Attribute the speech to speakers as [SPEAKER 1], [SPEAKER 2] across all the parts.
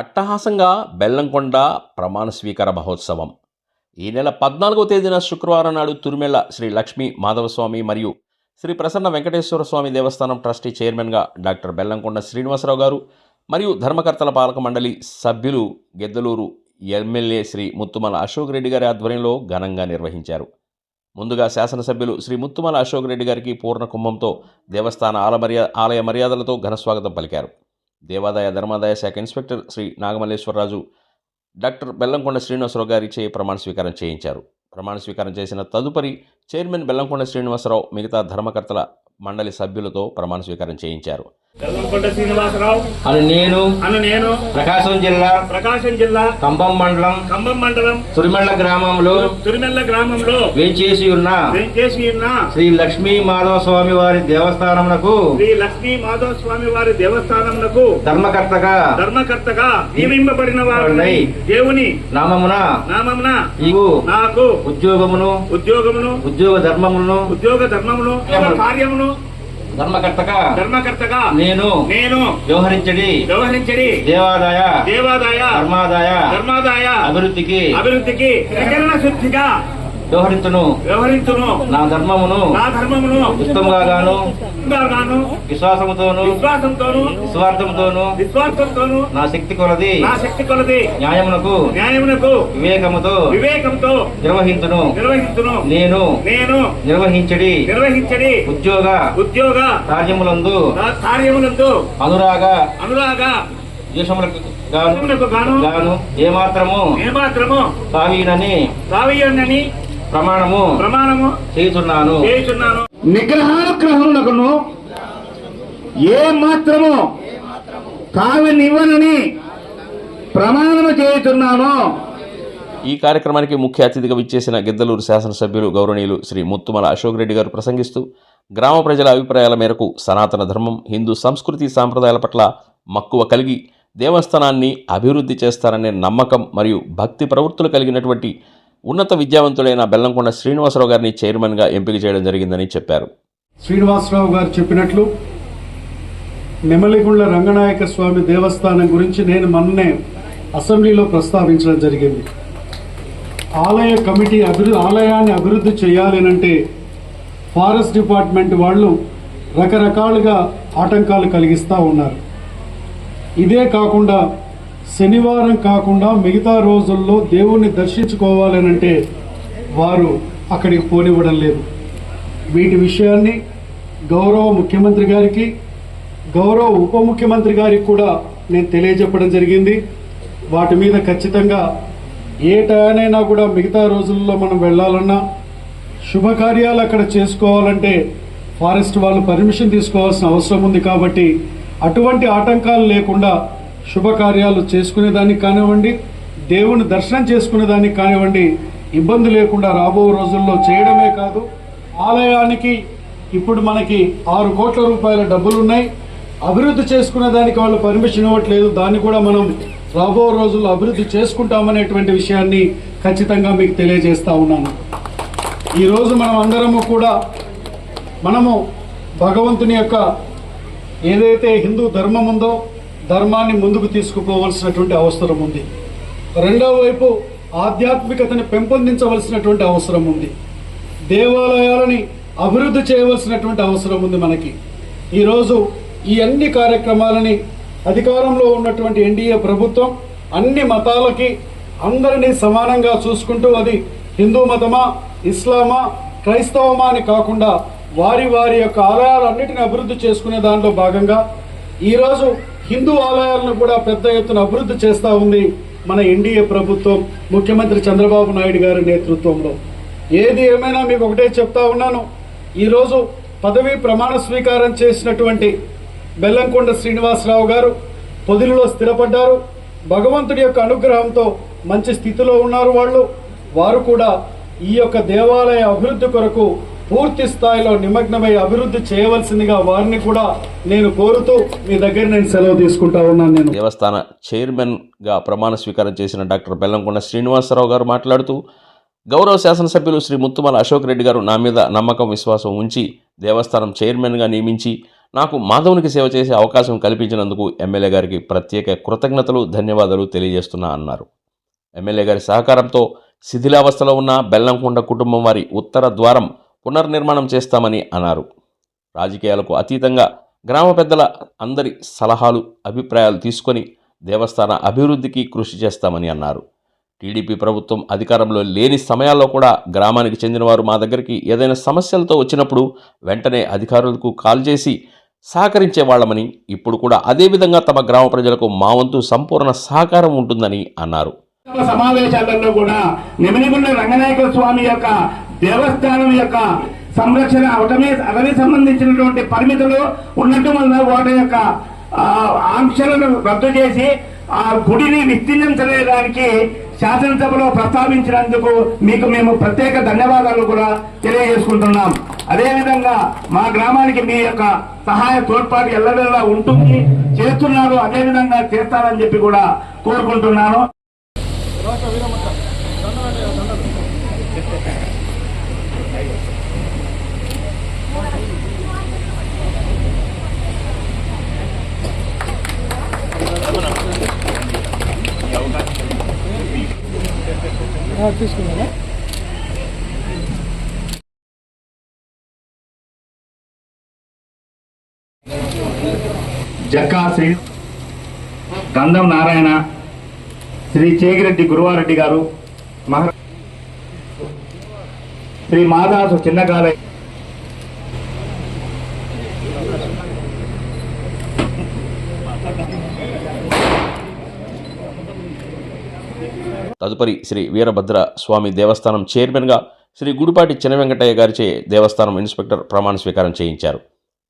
[SPEAKER 1] అట్టహాసంగా బెల్లంకొండ ప్రమాణ స్వీకార మహోత్సవం. ఈ నెల పద్నాలుగో తేదీన శుక్రవారం నాడు తురిమెల్ల శ్రీ లక్ష్మీ మాధవస్వామి మరియు శ్రీ ప్రసన్న వెంకటేశ్వర స్వామి దేవస్థానం ట్రస్టీ చైర్మన్గా డాక్టర్ బెల్లంకొండ శ్రీనివాసరావు గారు మరియు ధర్మకర్తల పాలక మండలి సభ్యులు గెద్దలూరు ఎమ్మెల్యే శ్రీ ముత్తుమల అశోక్ రెడ్డి గారి ఆధ్వర్యంలో ఘనంగా నిర్వహించారు. ముందుగా శాసనసభ్యులు శ్రీ ముత్తుమల అశోక్ రెడ్డి గారికి పూర్ణ కుంభంతో దేవస్థాన ఆలమర్యా ఆలయ మర్యాదలతో ఘనస్వాగతం పలికారు. దేవాదాయ ధర్మాదాయ శాఖ ఇన్స్పెక్టర్ శ్రీ నాగమల్లేశ్వరరాజు డాక్టర్ బెల్లంకొండ శ్రీనివాసరావు గారిచే ప్రమాణ స్వీకారం చేయించారు. ప్రమాణ స్వీకారం చేసిన తదుపరి చైర్మన్ బెల్లంకొండ శ్రీనివాసరావు మిగతా ధర్మకర్తల మండలి సభ్యులతో ప్రమాణ స్వీకారం చేయించారు.
[SPEAKER 2] అని నేను
[SPEAKER 3] అను నేను
[SPEAKER 2] ప్రకాశం జిల్లా
[SPEAKER 3] ప్రకాశం జిల్లా
[SPEAKER 2] కంభం మండలం
[SPEAKER 3] ఖమ్మం మండలం
[SPEAKER 2] సురిమళ్ళ గ్రామంలో
[SPEAKER 3] తురిమెల్ల గ్రామంలో
[SPEAKER 2] వేంచేసి ఉన్న
[SPEAKER 3] వెంకటేశ్వరి ఉన్న
[SPEAKER 2] శ్రీ లక్ష్మీ మాధవ స్వామి వారి దేవస్థానమునకు
[SPEAKER 3] శ్రీ లక్ష్మీ మాధవ స్వామి వారి దేవస్థానమునకు
[SPEAKER 2] ధర్మకర్తగా
[SPEAKER 3] ధర్మకర్తగా నియమింపబడిన వారిని దేవుని
[SPEAKER 2] నామమున
[SPEAKER 3] నామమున
[SPEAKER 2] ఇగు
[SPEAKER 3] నాకు
[SPEAKER 2] ఉద్యోగమును
[SPEAKER 3] ఉద్యోగమును
[SPEAKER 2] ఉద్యోగ ధర్మమును
[SPEAKER 3] ఉద్యోగ ధర్మమును కార్యమును
[SPEAKER 2] ధర్మకర్తగా
[SPEAKER 3] ధర్మకర్తగా
[SPEAKER 2] నేను
[SPEAKER 3] నేను
[SPEAKER 2] వ్యవహరించడి
[SPEAKER 3] వ్యవహరించడి
[SPEAKER 2] దేవాదాయ
[SPEAKER 3] దేవాదాయ
[SPEAKER 2] ధర్మాదాయ
[SPEAKER 3] ధర్మాదాయ
[SPEAKER 2] అభివృద్ధికి
[SPEAKER 3] అభివృద్ధికి ప్రకరణ శుద్ధిగా
[SPEAKER 2] వ్యవహరించును
[SPEAKER 3] వ్యవహరించును
[SPEAKER 2] నా ధర్మమును
[SPEAKER 3] నా ధర్మమును
[SPEAKER 2] ఇష్టంగా గాను
[SPEAKER 3] గాను
[SPEAKER 2] విశ్వాసముతోను
[SPEAKER 3] విశ్వాసంతోను
[SPEAKER 2] నిస్వార్థముతోను
[SPEAKER 3] విశ్వాసంతోను
[SPEAKER 2] నా శక్తి కొలది
[SPEAKER 3] నా శక్తి కొలది
[SPEAKER 2] న్యాయమునకు
[SPEAKER 3] న్యాయమునకు
[SPEAKER 2] వివేకముతో
[SPEAKER 3] వివేకంతో
[SPEAKER 2] నిర్వహించును
[SPEAKER 3] నిర్వహించును
[SPEAKER 2] నేను
[SPEAKER 3] నేను
[SPEAKER 2] నిర్వహించడి
[SPEAKER 3] నిర్వహించడి
[SPEAKER 2] ఉద్యోగ
[SPEAKER 3] ఉద్యోగ
[SPEAKER 2] కార్యములందు
[SPEAKER 3] కార్యములందు
[SPEAKER 2] అనురాగ
[SPEAKER 3] అనురాగ
[SPEAKER 2] ద్వేషములకు గాను
[SPEAKER 3] గాను
[SPEAKER 2] ఏమాత్రము
[SPEAKER 3] ఏమాత్రము
[SPEAKER 2] సావీనని
[SPEAKER 3] కావ్యనని
[SPEAKER 2] ప్రమాణము
[SPEAKER 3] ప్రమాణము
[SPEAKER 2] చేయుచున్నాను.
[SPEAKER 3] చేయుచున్నాను. నిగ్రహానుగ్రహమునకును ఏ మాత్రము కావనివ్వనని ప్రమాణము చేయుచున్నాను
[SPEAKER 1] ఈ కార్యక్రమానికి ముఖ్య అతిథిగా విచ్చేసిన గిద్దలూరు శాసనసభ్యులు గౌరవనీయులు శ్రీ ముత్తుమల అశోక్ రెడ్డి గారు ప్రసంగిస్తూ గ్రామ ప్రజల అభిప్రాయాల మేరకు సనాతన ధర్మం హిందూ సంస్కృతి సాంప్రదాయాల పట్ల మక్కువ కలిగి దేవస్థానాన్ని అభివృద్ధి చేస్తారనే నమ్మకం మరియు భక్తి ప్రవృత్తులు కలిగినటువంటి ఉన్నత విద్యావంతుడైన బెల్లంకొండ శ్రీనివాసరావు గారిని చైర్మన్గా ఎంపిక చేయడం జరిగిందని చెప్పారు.
[SPEAKER 4] శ్రీనివాసరావు గారు చెప్పినట్లు నెమలిగుండ్ల రంగనాయక స్వామి దేవస్థానం గురించి నేను మొన్నే అసెంబ్లీలో ప్రస్తావించడం జరిగింది. ఆలయ కమిటీ అభివృద్ధి ఆలయాన్ని అభివృద్ధి చేయాలనంటే ఫారెస్ట్ డిపార్ట్మెంట్ వాళ్ళు రకరకాలుగా ఆటంకాలు కలిగిస్తూ ఉన్నారు. ఇదే కాకుండా శనివారం కాకుండా మిగతా రోజుల్లో దేవుణ్ణి దర్శించుకోవాలనంటే వారు అక్కడికి పోనివ్వడం లేదు. వీటి విషయాన్ని గౌరవ ముఖ్యమంత్రి గారికి గౌరవ ఉప ముఖ్యమంత్రి గారికి కూడా నేను తెలియజెప్పడం జరిగింది. వాటి మీద ఖచ్చితంగా ఏ టయానైనా కూడా మిగతా రోజుల్లో మనం వెళ్ళాలన్నా శుభకార్యాలు అక్కడ చేసుకోవాలంటే ఫారెస్ట్ వాళ్ళు పర్మిషన్ తీసుకోవాల్సిన అవసరం ఉంది కాబట్టి అటువంటి ఆటంకాలు లేకుండా శుభకార్యాలు చేసుకునేదానికి కానివ్వండి దేవుని దర్శనం చేసుకునేదానికి కానివ్వండి ఇబ్బంది లేకుండా రాబో రోజుల్లో చేయడమే కాదు ఆలయానికి ఇప్పుడు మనకి ఆరు కోట్ల రూపాయల డబ్బులు ఉన్నాయి అభివృద్ధి చేసుకునే దానికి వాళ్ళు పర్మిషన్ ఇవ్వట్లేదు. దాన్ని కూడా మనం రాబో రోజుల్లో అభివృద్ధి చేసుకుంటామనేటువంటి విషయాన్ని ఖచ్చితంగా మీకు తెలియజేస్తా ఉన్నాను. ఈరోజు మనం అందరము కూడా మనము భగవంతుని యొక్క ఏదైతే హిందూ ధర్మం ఉందో ధర్మాన్ని ముందుకు తీసుకుపోవలసినటువంటి అవసరం ఉంది. రెండవ వైపు ఆధ్యాత్మికతని పెంపొందించవలసినటువంటి అవసరం ఉంది. దేవాలయాలని అభివృద్ధి చేయవలసినటువంటి అవసరం ఉంది మనకి. ఈరోజు ఈ అన్ని కార్యక్రమాలని అధికారంలో ఉన్నటువంటి ఎన్డీఏ ప్రభుత్వం అన్ని మతాలకి అందరినీ సమానంగా చూసుకుంటూ అది హిందూ మతమా ఇస్లామా క్రైస్తవమా అని కాకుండా వారి వారి యొక్క ఆలయాలన్నిటిని అభివృద్ధి చేసుకునే దాంట్లో భాగంగా ఈరోజు హిందూ ఆలయాలను కూడా పెద్ద ఎత్తున అభివృద్ధి చేస్తూ ఉంది మన ఎన్డీఏ ప్రభుత్వం ముఖ్యమంత్రి చంద్రబాబు నాయుడు గారి నేతృత్వంలో. ఏది ఏమైనా మీకు ఒకటే చెప్తా ఉన్నాను. ఈరోజు పదవీ ప్రమాణ స్వీకారం చేసినటువంటి బెల్లంకొండ శ్రీనివాసరావు గారు పొదిలిలో స్థిరపడ్డారు. భగవంతుడి యొక్క అనుగ్రహంతో మంచి స్థితిలో ఉన్నారు వాళ్ళు. వారు కూడా ఈ యొక్క దేవాలయ అభివృద్ధి కొరకు పూర్తి స్థాయిలో నిమగ్నమై అభివృద్ధి చేయవలసిందిగా వారిని కూడా నేను కోరుతూ మీ దగ్గర నేను సెలవు తీసుకుంటా ఉన్నాను నేను.
[SPEAKER 1] దేవస్థాన చైర్మన్గా ప్రమాణ స్వీకారం చేసిన డాక్టర్ బెల్లంకొండ శ్రీనివాసరావు గారు మాట్లాడుతూ గౌరవ శాసనసభ్యులు శ్రీ ముత్తుమల అశోక్ రెడ్డి గారు నా మీద నమ్మకం విశ్వాసం ఉంచి దేవస్థానం చైర్మన్గా నియమించి నాకు మాధవునికి సేవ చేసే అవకాశం కల్పించినందుకు ఎమ్మెల్యే గారికి ప్రత్యేక కృతజ్ఞతలు ధన్యవాదాలు తెలియజేస్తున్నా అన్నారు. ఎమ్మెల్యే గారి సహకారంతో శిథిలావస్థలో ఉన్న బెల్లంకొండ కుటుంబం వారి ఉత్తర ద్వారం పునర్నిర్మాణం చేస్తామని అన్నారు. రాజకీయాలకు అతీతంగా గ్రామ పెద్దల అందరి సలహాలు అభిప్రాయాలు తీసుకొని దేవస్థాన అభివృద్ధికి కృషి చేస్తామని అన్నారు. టీడీపీ ప్రభుత్వం అధికారంలో లేని సమయాల్లో కూడా గ్రామానికి చెందినవారు మా దగ్గరికి ఏదైనా సమస్యలతో వచ్చినప్పుడు వెంటనే అధికారులకు కాల్ చేసి సహకరించే వాళ్ళమని ఇప్పుడు కూడా అదేవిధంగా తమ గ్రామ ప్రజలకు మా వంతు సంపూర్ణ సహకారం ఉంటుందని అన్నారు.
[SPEAKER 3] సమావేశాలలో కూడా నిమినిగుండ రంగనాయక స్వామి యొక్క దేవస్థానం యొక్క సంరక్షణ అవటమే అతని సంబంధించినటువంటి పరిమితులు ఉండటం వల్ల వాటి యొక్క ఆంక్షలను రద్దు చేసి ఆ గుడిని విస్తీర్ణించడానికి శాసనసభలో ప్రస్తావించినందుకు మీకు మేము ప్రత్యేక ధన్యవాదాలు కూడా తెలియజేసుకుంటున్నాం. అదేవిధంగా మా గ్రామానికి మీ యొక్క సహాయ తోడ్పాటు ఎల్లవెల్లా ఉంటుంది. చేస్తున్నారు అదేవిధంగా చేస్తారని చెప్పి కూడా కోరుకుంటున్నాను. జక్కా శ్రీ గంధం నారాయణ శ్రీ చేగిరెడ్డి గురువారెడ్డి గారు మహా శ్రీ మాదాసు చిన్నగాలయ్య
[SPEAKER 1] తదుపరి శ్రీ వీరభద్ర స్వామి దేవస్థానం చైర్మన్గా శ్రీ గుడిపాటి చిన్న వెంకటయ్య గారిచే దేవస్థానం ఇన్స్పెక్టర్ ప్రమాణ స్వీకారం చేయించారు.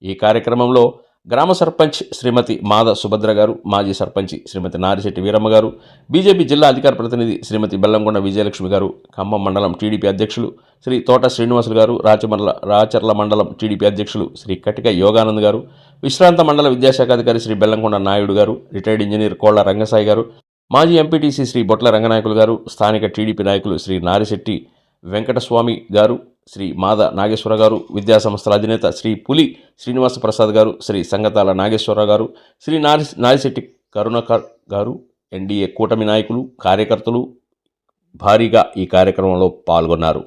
[SPEAKER 1] ఈ కార్యక్రమంలో గ్రామ సర్పంచ్ శ్రీమతి మాద సుభద్ర గారు మాజీ సర్పంచ్ శ్రీమతి నారిశెట్టి వీరమ్మ గారు బీజేపీ జిల్లా అధికార ప్రతినిధి శ్రీమతి బెల్లంకొండ విజయలక్ష్మి గారు ఖమ్మం మండలం టీడీపీ అధ్యక్షులు శ్రీ తోట శ్రీనివాసులు గారు రాచమర్ల రాచర్ల మండలం టీడీపీ అధ్యక్షులు శ్రీ కటిక యోగానంద్ గారు విశ్రాంత మండల విద్యాశాఖ అధికారి శ్రీ బెల్లంకొండ నాయుడు గారు రిటైర్డ్ ఇంజనీర్ కోళ్ళ రంగసాయి గారు మాజీ ఎంపీటీసీ శ్రీ బొట్ల రంగనాయకులు గారు స్థానిక టీడీపీ నాయకులు శ్రీ నారిశెట్టి వెంకటస్వామి గారు శ్రీ మాద నాగేశ్వర గారు విద్యాసంస్థల అధినేత శ్రీ పులి శ్రీనివాస ప్రసాద్ గారు శ్రీ సంగతాల నాగేశ్వరరావు గారు శ్రీ నారి నారిశెట్టి కరుణాకర్ గారు ఎన్డీఏ కూటమి నాయకులు కార్యకర్తలు భారీగా ఈ కార్యక్రమంలో పాల్గొన్నారు.